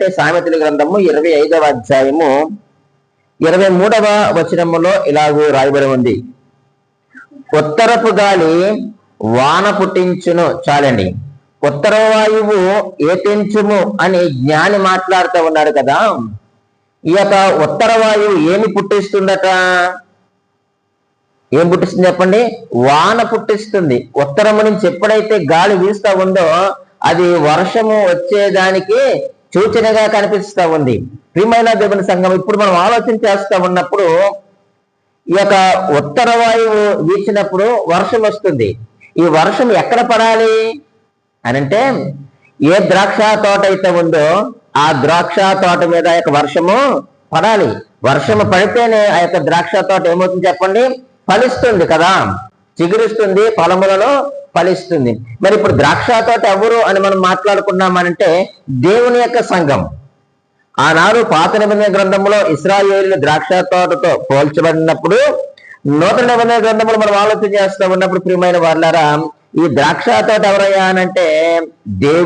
అంటే సామెతల గ్రంథము ఇరవై ఐదవ అధ్యాయము ఇరవై మూడవ వచనములో ఇలాగూ రాయబడి ఉంది. ఉత్తరపు గాలి వాన పుట్టించును చాలండి. ఉత్తర వాయువు ఏతించుము అని జ్ఞాని మాట్లాడుతూ ఉన్నాడు కదా. ఈ యొక్క ఉత్తర వాయువు ఏమి పుట్టిస్తుందట? ఏం పుట్టిస్తుంది చెప్పండి? వాన పుట్టిస్తుంది. ఉత్తరము నుంచి ఎప్పుడైతే గాలి వీస్తా ఉందో అది వర్షము వచ్చేదానికి సూచనగా కనిపిస్తూ ఉంది. ప్రియమైన దేవుని సంఘం ఇప్పుడు మనం ఆలోచన చేస్తూ ఉన్నప్పుడు ఈ యొక్క ఉత్తర వాయువు వీచినప్పుడు వర్షం వస్తుంది. ఈ వర్షం ఎక్కడ పడాలి? అని అంటే ఏ ద్రాక్ష తోట అయితే ఉందో ఆ ద్రాక్ష తోట మీద ఆ యొక్క వర్షము పడాలి. వర్షము పడితేనే ఆ యొక్క ద్రాక్ష తోట ఏమవుతుంది చెప్పండి? ఫలిస్తుంది కదా. చిగురిస్తుంది ఫలములను ఫలిస్తుంది. మరి ఇప్పుడు ద్రాక్ష తోట ఎవరు అని మనం మాట్లాడుకున్నామనంటే దేవుని యొక్క సంఘం. ఆనాడు పాత నిబంధన గ్రంథంలో ఇస్రాయేలు ద్రాక్ష తోటతో పోల్చబడినప్పుడు నూతన నిబంధన గ్రంథంలో మనం ఆలోచన చేస్తూ ఉన్నప్పుడు ప్రియమైన వాళ్ళారా ఈ ద్రాక్ష తోట ఎవరయ్యా అనంటే దేవు